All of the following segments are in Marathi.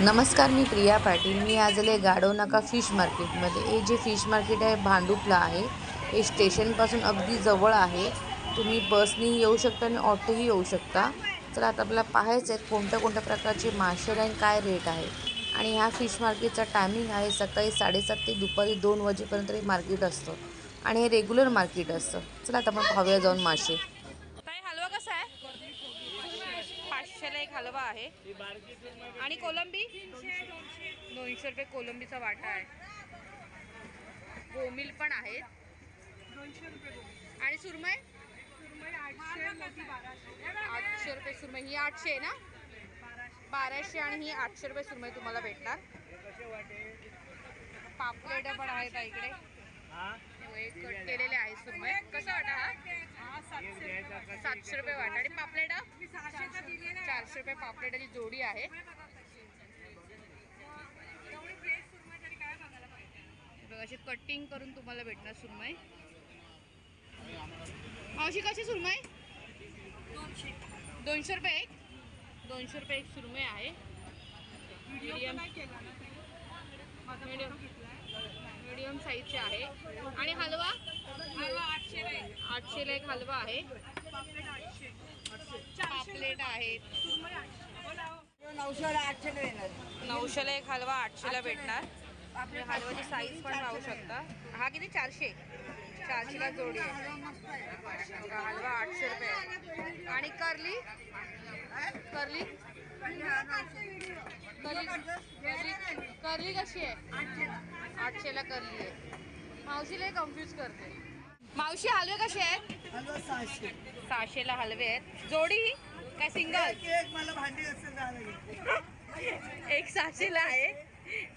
नमस्कार मी प्रिया पाटील. मी आज आले गाडो नाका फिश मार्केटमध्ये. हे जे फिश मार्केट आहे भांडूपला आहे हे स्टेशनपासून अगदी जवळ आहे. तुम्ही बसनेही येऊ शकता आणि ऑटोही येऊ शकता. तर आता आपल्याला पाहायचं आहे कोणत्या कोणत्या प्रकारचे मासे आहे आणि काय रेट आहे. आणि ह्या फिश मार्केटचा टायमिंग आहे सकाळी साडेसात ते दुपारी दोन वाजेपर्यंत हे मार्केट असतं. आणि हे रेग्युलर मार्केट असतं. चला आता आपण पाहूया जाऊन मासे ताई हलवा कसा आहे एक हलवा आहे. आणि कोलंबी? दोनशे रुपये कोलंबीचा वाटा आहे. गोमिल पण आहेत. आणि सुरमय आठशे रुपये सुरमई. ही आठशे आहे ना? बाराशे आणि ही आठशे रुपये सुरमई तुम्हाला भेटणार. पापलेट पण आहेत इकडे. केलेले आहे सुरमई. कसं वाटा हा? सातशे रुपये वाटा. आणि पापलेट चारशे रुपये पापलेटाची जोडी आहे. बघा अशी कटिंग करून तुम्हाला भेटणार सुरमई. मावशी कशी सुरमई? दोनशे रुपये एक. दोनशे रुपये एक सुरमई आहे. मीडियम मीडियम मीडियम साईजचे आहे. आणि हलवा? आठशेला एक हलवा आहे. पापलेट आहेत नऊशेला आठशे येणार. नऊशेला एक हलवा आठशेला भेटणार. आपल्या हलव्याची साईज पण राहू शकता. हा किती? चारशे. चारशेला जोडी आहे. हलवा आठशे रुपये आहे. आणि करली? करली? करली करली करली कशी आहे? आठशेला. करली आहे. मावशीला कन्फ्यूज करते. मावशी हलवे कसे आहेत? हलवा सहाशे. सहाशेला हलवे आहेत. जोडी काय सिंगल एक मला भांडी असेल झालं एक सहाशेला आहे.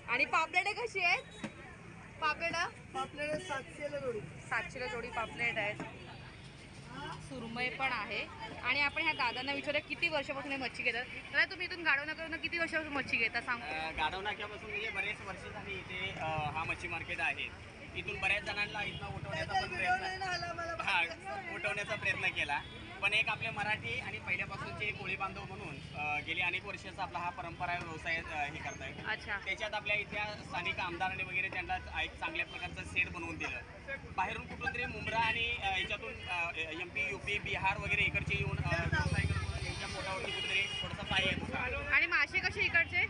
आणि पापलेटे कशी आहेत? पापलेट? आपल्याला सातशेला जोडी. सातशेला जोडी पापलेट आहेत. सुरमई पण आहे. आणि आपण ह्या दादांना विचारूया किती वर्षापासून हे मच्छी घेतात? दादा तुम्ही इथून गाडवणं करून किती वर्षापासून मच्छी घेता? सांग गाढव नाक्यापासून म्हणजे बरेच वर्ष झाली इथे अ, हा मच्छी मार्केट आहे. इथून बऱ्याच जणांना इथं उठवण्याचा पण प्रयत्न हा उठवण्याचा प्रयत्न केला. पण एक आपले मराठी आणि पहिल्यापासूनचे कोळी बांधव म्हणून गेली अनेक वर्षाचा आपला हा परंपरा व्यवसाय हे करतायत. अच्छा. त्याच्यात आपल्या इथल्या स्थानिक आमदारांनी वगैरे त्यांना एक चांगल्या प्रकारचं सेट बनवून दिलं. बाहेरून कुठून तरी मुंब्रा आणि याच्यातून M P U P Bihar वगैरे इकडचे येऊन व्यवसाय करून यांच्या पोटावरती कुठेतरी थोडासा पाय येत होता आणि मासे कसे इकडचे?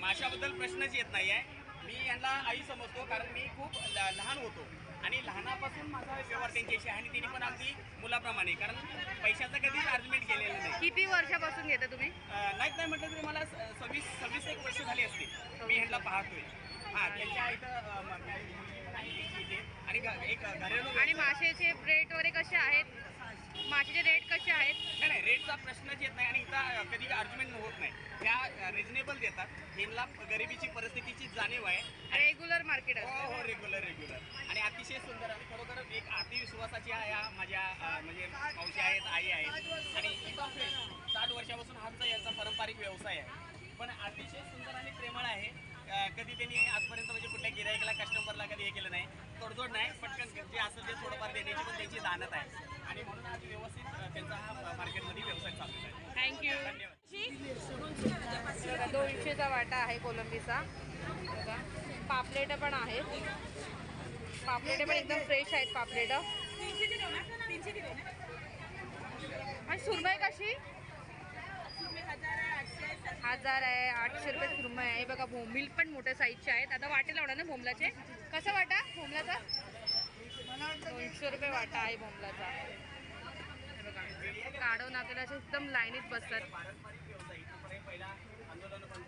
माशाबद्दल प्रश्नच येत नाही आहे मी यांना आई समजतो कारण मी खूप लहान होतो आणि लहानापासून माझा व्यवहार त्यांच्याशी आणि तिने पण अगदी मुलाप्रमाणे कारण पैशाचं कधीच आर्ग्युमेंट केलेलं नाही किती वर्षापासून घेता तुम्ही अं, नाहीत नाही म्हटलं तरी मला सव्वीस सव्वीस एक वर्ष झाली असते मी ह्यांना पाहतोय हां त्यांच्या इथं इथे आणि एक घरेलू आणि मासेचे रेट वगैरे कसे आहेत मासेचे रेट कसे आहेत? नाही नाही रेटचा प्रश्नच येत नाही आणि इथं कधी आर्ग्युमेंट होत नाही. त्या रिजनेबल देतात. ह्यांना गरिबीची परिस्थितीची जाणीव आहे. रेग्युलर मार्केट हो हो रेग्युलर रेग्युलर आणि अतिशय सुंदर आणि खरोखर एक अतिविश्वासाची आहे या माझ्या म्हणजे मावशी आहेत आई आहेत. आणि साठ वर्षापासून हाचा याचा पारंपरिक व्यवसाय आहे. पण अतिशय सुंदर आणि प्रेमळ आहे. कधी त्यांनी आजपर्यंत म्हणजे कुठल्या गिरायकाला कस्टमरला कधी हे केलं नाही तोडजोड नाही पटकन जे असेल ते थोडंफार देण्याची पण त्यांची जाणत आहे. आणि म्हणून आज व्यवस्थित त्यांचा हा मार्केटमध्ये व्यवसाय चालू आहे. थँक्यू धन्यवाद दोनशेचा वाटा आहे कोलंबीचा. पापलेट पण आहेत. पापलेट पण एकदम फ्रेश आहेत पापलेट. आणि सुरमई कशी? हजार आहे आठशे रुपये सुरमय आहे. बघा भोमिल पण मोठ्या साईजचे आहेत. आता वाटे लावणार ना भोमलाचे कसं वाटा? भोमलाचा दोनशे रुपये वाटा आहे भोमलाचा हे बघा. काढव असे एकदम लाईनीत बसतात. पारंपरिक पण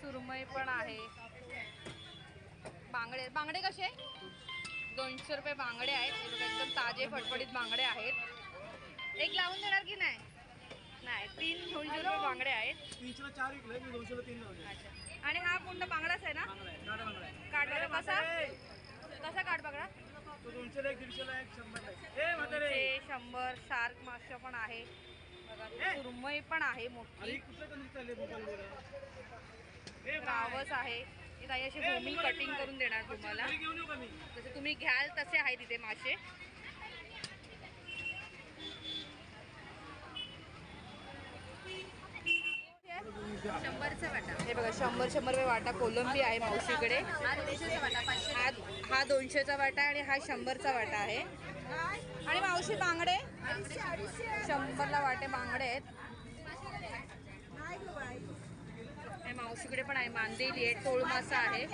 सुरमई पण आहे. बांगडे बांगडे कसे? दोनशे रुपये बांगडे आहेत. बघा, एकदम ताजे फटफटीत बांगडे आहेत. एक लावून देणार की नाही? नाही तीन दोनशे रुपये बांगडे आहेत. तीनशेला चार विकले मी दोनशेला तीन लावले. अच्छा. आणि हा पूर्ण बांगडाच आहे ना? काठ बांगडा कसा? तो दोनशेला एक दीडशेला एक शंभरला ए म्हातारे! ते शंभर शार्क मासे पण आहे. बघा सुरमई पण आहे अरे मोठी कुठलं ए रावस आहे. हे ताई अशी भूमी कटिंग करून देणार तुम्हाला. जसे तुम्ही घ्याल तसे आहे तिथे मासे शंभरचा वाटा हे बघा शंभर शंभर रुपये वाटा कोलंबी आहे मावशीकडे. हा हा दोनशेचा वाटा आणि हा शंभरचा वाटा आहे. आणि मावशी बांगडे? शंभरला वाटे बांगडे आहेत. मावशीकडे पण आहे मांदेली आहे टोळ मासा आहे.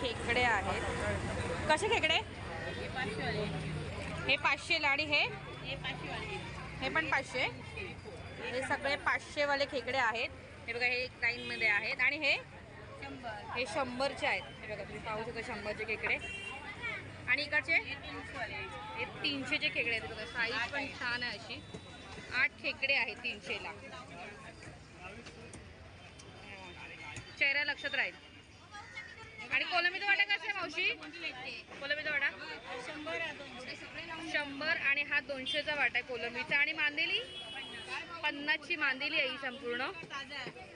खेकडे आहेत. कसे खेकडे? हे पाचशेला आणि हे? हे पण पाचशे. हे सगळे पाचशेवाले खेकडे आहेत. हे बघा हे लाईनमध्ये आहेत आणि हे हे शंभरचे आहेत. हे बघा तुम्ही पाहू शकता शंभरचे खेकडे. आणि इकडचे? हे तीनशेचे खेकडे आहेत. बघा साईज पण छान आहे अशी. आठ खेकडे आहेत तीनशेला. चेहरा लक्षात राहील. आणि कोलंबीचा वाटा कसा आहे मावशी? कोलंबीचा वाटा? शंभर आणि हा दोनशेचा वाटा आहे कोलंबीचा. आणि मांदेली? पन्नासची मांदेली आहे ही संपूर्ण.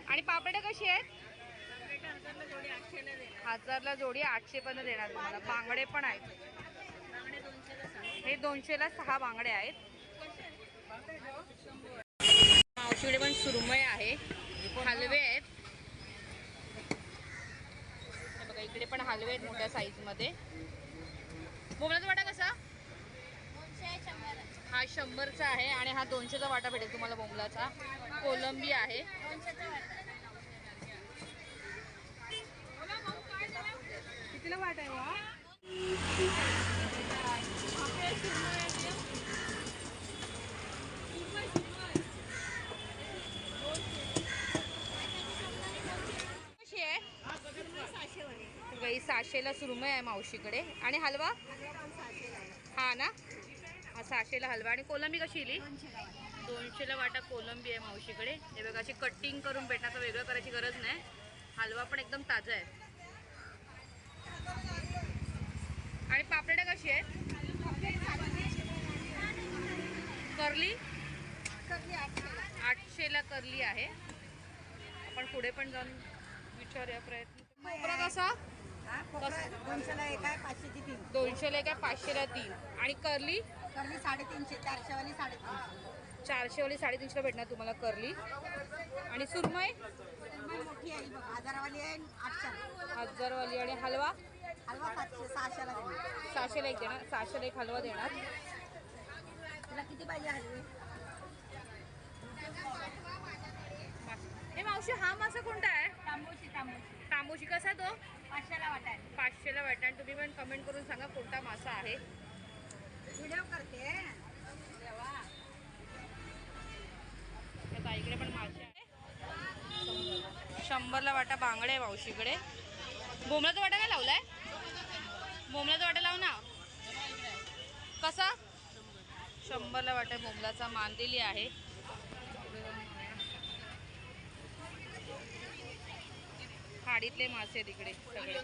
आणि पापडं कशी आहेत? हजारला जोडी आठशे पर्यंत देणार तुम्हाला. बांगडे पण आहेत. हे दोनशेला सहा बांगडे आहेत. मावशीकडे पण सुरमय आहे. हलवे आहेत. बघा इकडे पण हलवे आहेत मोठ्या साईजमध्ये बोमलाचा वाटा कसा? हा शंभरचा आहे आणि हा दोनशेचा वाटा भेटेल तुम्हाला बोंबलाचा. कोलंबी आहे. कितीला वाटा आहे कशी आहे? सहाशेला सुरमय आहे मावशीकडे. आणि हलवा? हा ना? सहाशेला हलवा आणि कोलंबी कशी इली? दोनशेला वाटा कोलंबी आहे मावशीकडे. हे बघा अशी कटिंग करून भेटण्याचं वेगळं करायची गरज नाही. हलवा पण एकदम ताजा आहे. आणि पापड्या कशी आहे करली? आठशेला करली आहे. आपण पुढे पण जाऊन विचारूया प्रयत्न. कोपरा कसा? कोपरा दोनशेला एक आहे पाचशेची तीन. दोनशेला एक आहे पाचशेला तीन. आणि करली? कर्ली साडेतीनशे चारशेवाली साडेतीनशे. चारशेवाली साडेतीनशेला भेटणार तुम्हाला करली. आणि सुरमई? सुरमई मोठी आहे ही बघ हजारावाली आहे आठशे हजारवाली आणि हलवा? हलवा सातशे सहाशेला देणार. सहाशेला एक देणार सहाशेला एक हलवा देणार. तुला किती पाहिजे हलवे? हे मावशी हा मासा कोणता आहे? तांबूशी तांबूशी. तांबूशी कसा तो? पाचशेला वाटाय पाचशेला वाटा. आणि तुम्ही पण कमेंट करून सांगा कोणता मासा आहे. व्हिडिओ करते. त्या ताईकडे पण मासे आहे. शंभरला वाटा बांगडे आहे मावशीकडे बोमलाचा वाटा काय लावलाय? बोमलाचा वाटा लाव ना. कसा? शंभरला वाटा बोमलाचा. मांदेली आहे. खाडीतले मासे आहेत इकडे सगळे.